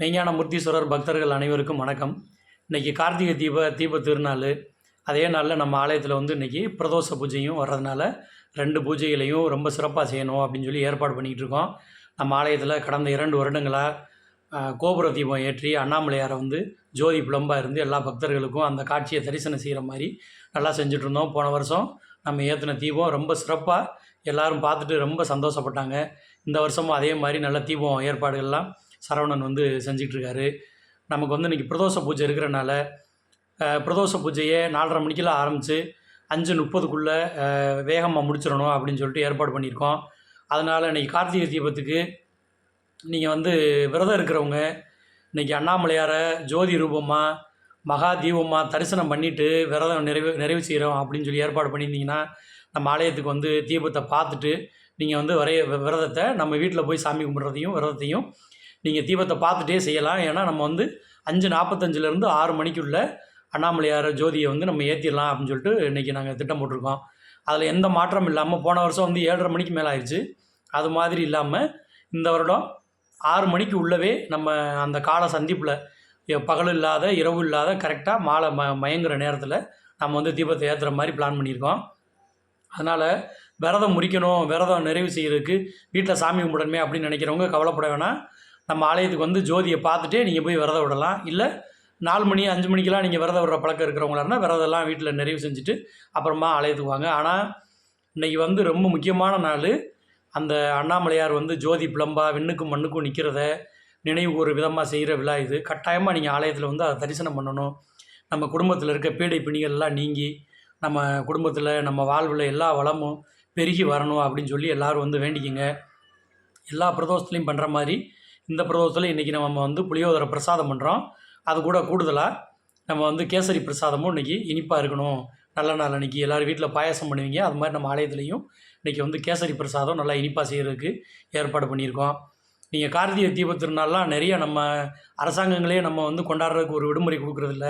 மெய்ஞான மூர்த்தீஸ்வரர் பக்தர்கள் அனைவருக்கும் வணக்கம். இன்றைக்கி கார்த்திகை தீப தீப திருநாள். அதே நாளில் நம்ம ஆலயத்தில் வந்து இன்றைக்கி பிரதோஷ பூஜையும் வர்றதுனால ரெண்டு பூஜைகளையும் ரொம்ப சிறப்பாக செய்யணும் அப்படின்னு சொல்லி ஏற்பாடு பண்ணிகிட்டு இருக்கோம். நம்ம ஆலயத்தில் கடந்த இரண்டு வருடங்களாக கோபுர தீபம் ஏற்றி அண்ணாமலையாரை வந்து ஜோதி புலம்பாக இருந்து எல்லா பக்தர்களுக்கும் அந்த காட்சியை தரிசனம் செய்கிற மாதிரி நல்லா செஞ்சுட்டு இருந்தோம். போன வருஷம் நம்ம ஏற்றின தீபம் ரொம்ப சிறப்பாக எல்லாரும் பார்த்துட்டு ரொம்ப சந்தோஷப்பட்டாங்க. இந்த வருஷமும் அதே மாதிரி நல்ல தீபம் ஏற்பாடுகள்லாம் சரவணன் வந்து செஞ்சிகிட்ருக்காரு நமக்கு வந்து இன்றைக்கி பிரதோஷ பூஜை இருக்கிறனால பிரதோஷ பூஜையை நாலரை மணிக்கெல்லாம் ஆரம்பித்து அஞ்சு முப்பதுக்குள்ளே வேகமாக முடிச்சிடணும் அப்படின்னு சொல்லிட்டு ஏற்பாடு பண்ணியிருக்கோம். அதனால் இன்றைக்கி கார்த்திகை தீபத்துக்கு நீங்கள் வந்து விரதம் இருக்கிறவங்க இன்றைக்கி அண்ணாமலையாரை ஜோதி ரூபமாக மகா தீபமாக தரிசனம் பண்ணிவிட்டு விரதம் நிறைவு நிறைவு செய்கிறோம் அப்படின்னு சொல்லி ஏற்பாடு பண்ணியிருந்தீங்கன்னா நம்ம ஆலயத்துக்கு வந்து தீபத்தை பார்த்துட்டு நீங்கள் வந்து வரைய விரதத்தை நம்ம வீட்டில் போய் சாமி கும்பிட்றதையும் விரதத்தையும் நீங்கள் தீபத்தை பார்த்துட்டே செய்யலாம். ஏன்னா நம்ம வந்து அஞ்சு நாற்பத்தஞ்சிலேருந்து ஆறு மணிக்குள்ள அண்ணாமலையார் ஜோதியை வந்து நம்ம ஏற்றிடலாம் அப்படின்னு சொல்லிட்டு இன்றைக்கி நாங்கள் திட்டம் போட்டிருக்கோம். அதில் எந்த மாற்றம் இல்லாமல் போன வருஷம் வந்து ஏழரை மணிக்கு மேலே ஆயிடுச்சு அது மாதிரி இல்லாமல் இந்த வருடம் ஆறு மணிக்கு உள்ளவே நம்ம அந்த கால சந்திப்பில் பகல் இல்லாத இரவு இல்லாத கரெக்டாக மாலை ம மயங்குற நேரத்தில் நம்ம வந்து தீபத்தை ஏற்றுற மாதிரி பிளான் பண்ணியிருக்கோம். அதனால் விரதம் முடிக்கணும் விரதம் நிறைவு செய்கிறதுக்கு வீட்டில் சாமி கும்பிடணுமே அப்படின்னு நினைக்கிறவங்க கவலைப்பட வேணாம். நம்ம ஆலயத்துக்கு வந்து ஜோதியை பார்த்துட்டே நீங்கள் போய் விரதம் விடலாம். இல்லை நாலு மணி அஞ்சு மணிக்கெலாம் நீங்கள் விரதம் விடுற பழக்கம் இருக்கிறவங்களா இருந்தால் விரதம்லாம் வீட்டில் நிறைவு செஞ்சுட்டு அப்புறமா ஆலயத்துக்கு வாங்க. ஆனால் இன்றைக்கி வந்து ரொம்ப முக்கியமான நாள். அந்த அண்ணாமலையார் வந்து ஜோதி பிளம்பா விண்ணுக்கும் மண்ணுக்கும் நிற்கிறத நினைவு ஒரு விதமாக செய்கிற விழா இது. கட்டாயமாக நீங்கள் ஆலயத்தில் வந்து அதை தரிசனம் பண்ணணும். நம்ம குடும்பத்தில் இருக்க பீடை பிணிகள்லாம் நீங்கி நம்ம குடும்பத்தில் நம்ம வாழ்வில் எல்லா வளமும் பெருகி வரணும் அப்படின்னு சொல்லி எல்லோரும் வந்து வேண்டிக்கிங்க. எல்லா பிரதோஷத்துலையும் பண்ணுற மாதிரி இந்த பிரதோஷத்தில் இன்றைக்கி நம்ம வந்து புளியோதரை பிரசாதம் பண்ணுறோம் அது கூட கூடுதலாக நம்ம வந்து கேசரி பிரசாதமும் இன்றைக்கி இனிப்பாக இருக்கணும். நல்ல நாள் அன்றைக்கி எல்லோரும் வீட்டில் பாயாசம் பண்ணுவீங்க. அது மாதிரி நம்ம ஆலயத்துலேயும் இன்றைக்கி வந்து கேசரி பிரசாதம் நல்லா இனிப்பாக செய்கிறதுக்கு ஏற்பாடு பண்ணியிருக்கோம். நீங்கள் கார்த்திகை தீப திருநாள்லாம் நிறைய நம்ம அரசாங்கங்களே நம்ம வந்து கொண்டாடுறதுக்கு ஒரு விடுமுறை கொடுக்குறதில்ல.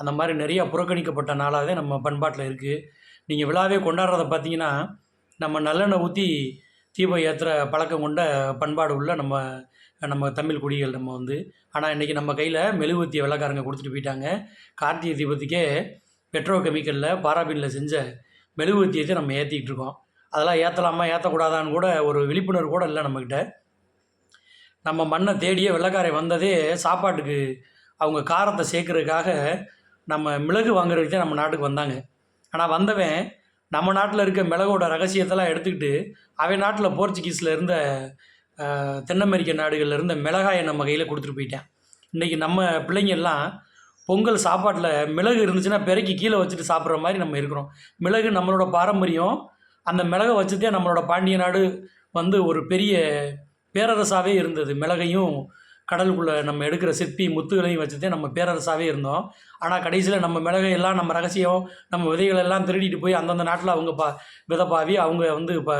அந்த மாதிரி நிறையா புறக்கணிக்கப்பட்ட நாளாகவே நம்ம பண்பாட்டில் இருக்குது நீங்கள் விழாவே கொண்டாடுறத பார்த்தீங்கன்னா நம்ம நல்லெண்ணெய் ஊற்றி தீபம் ஏற்றுற பழக்கம் கொண்ட பண்பாடு உள்ள நம்ம நம்ம தமிழ் குடிகள் நம்ம வந்து. ஆனால் இன்றைக்கி நம்ம கையில் மெழுகுவர்த்திய வெள்ளைக்காரங்க கொடுத்துட்டு போயிட்டாங்க. கார்த்திகை தீபத்துக்கே பெட்ரோ கெமிக்கலில் பாராபீனில் செஞ்ச மெழுகுவர்த்தியத்தை நம்ம ஏற்றிக்கிட்டு இருக்கோம். அதெல்லாம் ஏற்றலாமா ஏற்றக்கூடாதான்னு கூட ஒரு விழிப்புணர்வு கூட இல்லை நம்மக்கிட்ட நம்ம மண்ணை தேடியே வெள்ளைக்காரை வந்ததே சாப்பாட்டுக்கு அவங்க காரத்தை சேர்க்கறதுக்காக நம்ம மிளகு வாங்குறதுக்கு தான் நம்ம நாட்டுக்கு வந்தாங்க. ஆனால் வந்தவன் நம்ம நாட்டில் இருக்க மிளகோட ரகசியத்தெல்லாம் எடுத்துக்கிட்டு அவன் நாட்டில் போர்ச்சுகீஸில் இருந்த தென் அமெரிக்க நாடுகளில் இருந்த மிளகாயை நம்ம கையில் கொடுத்துட்டு போயிட்டேன். இன்றைக்கி நம்ம பிள்ளைங்க எல்லாம் பொங்கல் சாப்பாட்டில் மிளகு இருந்துச்சுன்னா பெருக்கி கீழே வச்சுட்டு சாப்பிட்ற மாதிரி நம்ம இருக்கிறோம். மிளகு நம்மளோட பாரம்பரியம். அந்த மிளகை வச்சுதே நம்மளோட பாண்டிய நாடு வந்து ஒரு பெரிய பேரரசாகவே இருந்தது. மிளகையும் கடலுக்குள்ளே நம்ம எடுக்கிற சிற்பி முத்துகளையும் வச்சுதே நம்ம பேரரசாகவே இருந்தோம். ஆனால் கடைசியில் நம்ம மிளகை எல்லாம் நம்ம ரகசியம் நம்ம விதைகள் எல்லாம் திருடிட்டு போய் அந்தந்த நாட்டில் அவங்க பா விதப்பாவி அவங்க வந்து இப்போ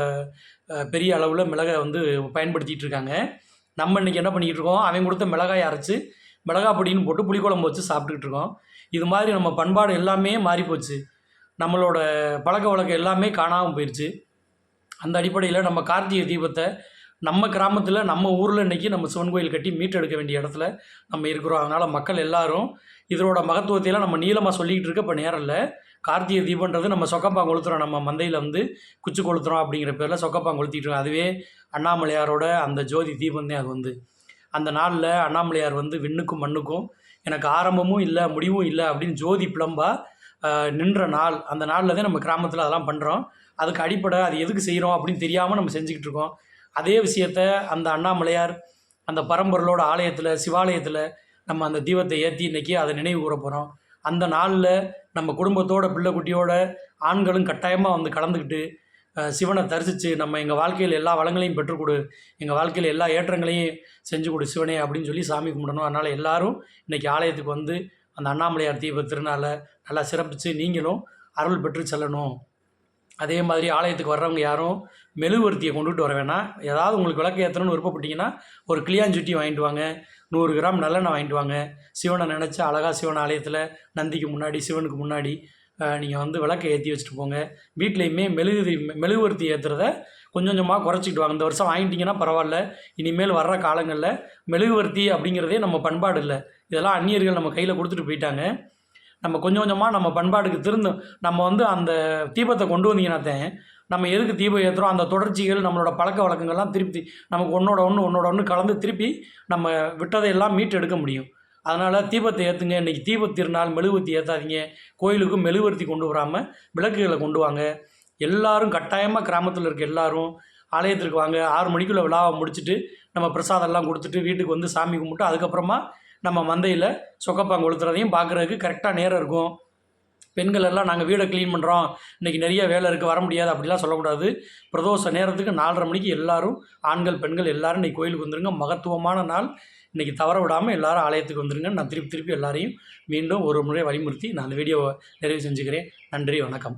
பெரிய அளவில் மிளகை வந்து பயன்படுத்திகிட்டு இருக்காங்க. நம்ம இன்றைக்கி என்ன பண்ணிக்கிட்டு இருக்கோம்? அவன் கொடுத்த மிளகாய் அரைச்சி மிளகா பொடின்னு போட்டு புளிக்குழம்பு வச்சு சாப்பிட்டுக்கிட்டு இருக்கோம். இது மாதிரி நம்ம பண்பாடு எல்லாமே மாறிப்போச்சு. நம்மளோட பழக்க வழக்கம் எல்லாமே காணாமல் போயிடுச்சு அந்த அடிப்படையில் நம்ம கார்த்திகை தீபத்தை நம்ம கிராமத்தில் நம்ம ஊரில் இன்றைக்கி நம்ம சிவன் கோயில் கட்டி மீட்டெடுக்க வேண்டிய இடத்துல நம்ம இருக்கிறோம். அதனால் மக்கள் எல்லாரும் இதனோட மகத்துவத்தையெல்லாம் நம்ம நீளமாக சொல்லிக்கிட்டு இருக்க இப்போ நேரம் இல்லை. கார்த்திகை தீபன்றது நம்ம சொக்கப்பாங்க கொளுத்துறோம். நம்ம மந்தையில் வந்து குச்சி கொளுத்துறோம் அப்படிங்கிற பேரில் சொக்கப்பாங்க கொளுத்திட்டு இருக்கோம். அதுவே அண்ணாமலையாரோட அந்த ஜோதி தீபம் தான் அது வந்து. அந்த நாளில் அண்ணாமலையார் வந்து விண்ணுக்கும் மண்ணுக்கும் எனக்கு ஆரம்பமும் இல்லை முடிவும் இல்லை அப்படின்னு ஜோதி பிளம்பா நின்ற நாள். அந்த நாளில் தான் நம்ம கிராமத்தில் அதெல்லாம் பண்ணுறோம் அதுக்கு அடிப்படை அது எதுக்கு செய்கிறோம் அப்படின்னு தெரியாமல் நம்ம செஞ்சுக்கிட்டு இருக்கோம். அதே விஷயத்த அந்த அண்ணாமலையார் அந்த பரம்பொருளோட ஆலயத்தில் சிவாலயத்தில் நம்ம அந்த தீபத்தை ஏற்றி இன்றைக்கி அதை நினைவு கூற போகிறோம் அந்த நாளில் நம்ம குடும்பத்தோட பிள்ளை குட்டியோட ஆண்களும் கட்டாயமாக வந்து கலந்துக்கிட்டு சிவனை தரிசித்து நம்ம எங்கள் வாழ்க்கையில் எல்லா வளங்களையும் பெற்றுக்கொடு எங்கள் வாழ்க்கையில் எல்லா ஏற்றங்களையும் செஞ்சு கொடு சிவனே அப்படின்னு சொல்லி சாமி கும்பிடணும். அதனால் எல்லோரும் இன்றைக்கி ஆலயத்துக்கு வந்து அந்த அண்ணாமலையார் தீப திருநாளை நல்லா சிறப்பித்து நீங்களும் அருள் பெற்று செல்லணும். அதே மாதிரி ஆலயத்துக்கு வர்றவங்க யாரும் மெழுகுவர்த்தியை கொண்டுட்டு வர வேணாம். ஏதாவது உங்களுக்கு விளக்கு ஏற்றணும்னு விருப்பப்பட்டீங்கன்னா ஒரு கிளியாஞ்சுட்டி வாங்கிட்டு வாங்க. நூறு கிராம் நல்லெண்ணெய் வாங்கிட்டு வாங்க. சிவனை நினச்சி அழகாக சிவன் ஆலயத்தில் நந்திக்கு முன்னாடி சிவனுக்கு முன்னாடி நீங்கள் வந்து விளக்கை ஏற்றி வச்சுட்டு போங்க. வீட்லேயுமே மெழுகு மெழுகுவர்த்தி ஏற்றுறத கொஞ்சம் கொஞ்சமாக குறைச்சிக்கிட்டு வாங்க. இந்த வருஷம் வாங்கிட்டீங்கன்னா பரவாயில்ல. இனிமேல் வர்ற காலங்களில் மெழுகுவர்த்தி அப்படிங்கிறதே நம்ம பண்பாடு இல்லை. இதெல்லாம் அந்நியர்கள் நம்ம கையில் கொடுத்துட்டு போயிட்டாங்க. நம்ம கொஞ்சம் கொஞ்சமாக நம்ம பண்பாடுக்கு திருந்தும் நம்ம வந்து அந்த தீபத்தை கொண்டு வந்தீங்கன்னாத்தேன் நம்ம எதுக்கு தீபம் ஏற்றுறோம் அந்த தொடர்ச்சிகள் நம்மளோட பழக்க வழக்கங்கள்லாம் திருப்பி நமக்கு ஒன்றோட ஒன்று ஒன்றோட ஒன்று கலந்து திருப்பி நம்ம விட்டதையெல்லாம் மீட்டு எடுக்க முடியும். அதனால் தீபத்தை ஏற்றுங்க இன்றைக்கி தீபத்திருநாள் மெழுகுவர்த்தி ஏற்றாதீங்க கோயிலுக்கு மெழுகுவர்த்தி கொண்டு வராமல் விளக்குகளை கொண்டு வாங்க. எல்லாரும் கட்டாயமாக கிராமத்தில் இருக்க எல்லாரும் ஆலயத்திற்கு வாங்க. ஆறு மணிக்குள்ளே விழாவை முடிச்சுட்டு நம்ம பிரசாதம்லாம் கொடுத்துட்டு வீட்டுக்கு வந்து சாமி கும்பிட்டு அதுக்கப்புறமா நம்ம மந்தையில் சொக்கப்பாங்க கொளுத்துறதையும் பார்க்குறதுக்கு கரெக்டாக நேரம் இருக்கும். பெண்கள் எல்லாம் நாங்கள் வீடை க்ளீன் பண்ணுறோம் இன்றைக்கி நிறைய வேலை இருக்குது வர முடியாது அப்படிலாம் சொல்லக்கூடாது. பிரதோஷ நேரத்துக்கு நாலரை மணிக்கு எல்லோரும் ஆண்கள் பெண்கள் எல்லோரும் இன்றைக்கி கோயிலுக்கு வந்துருங்க. மகத்துவமான நாள். இன்றைக்கி தவற விடாமல் எல்லோரும் ஆலயத்துக்கு வந்துருங்க. நான் திருப்பி திருப்பி எல்லாரையும் மீண்டும் ஒரு முறை வலியுறுத்தி நான் அந்த வீடியோவை நிறைவு செஞ்சுக்கிறேன். நன்றி வணக்கம்.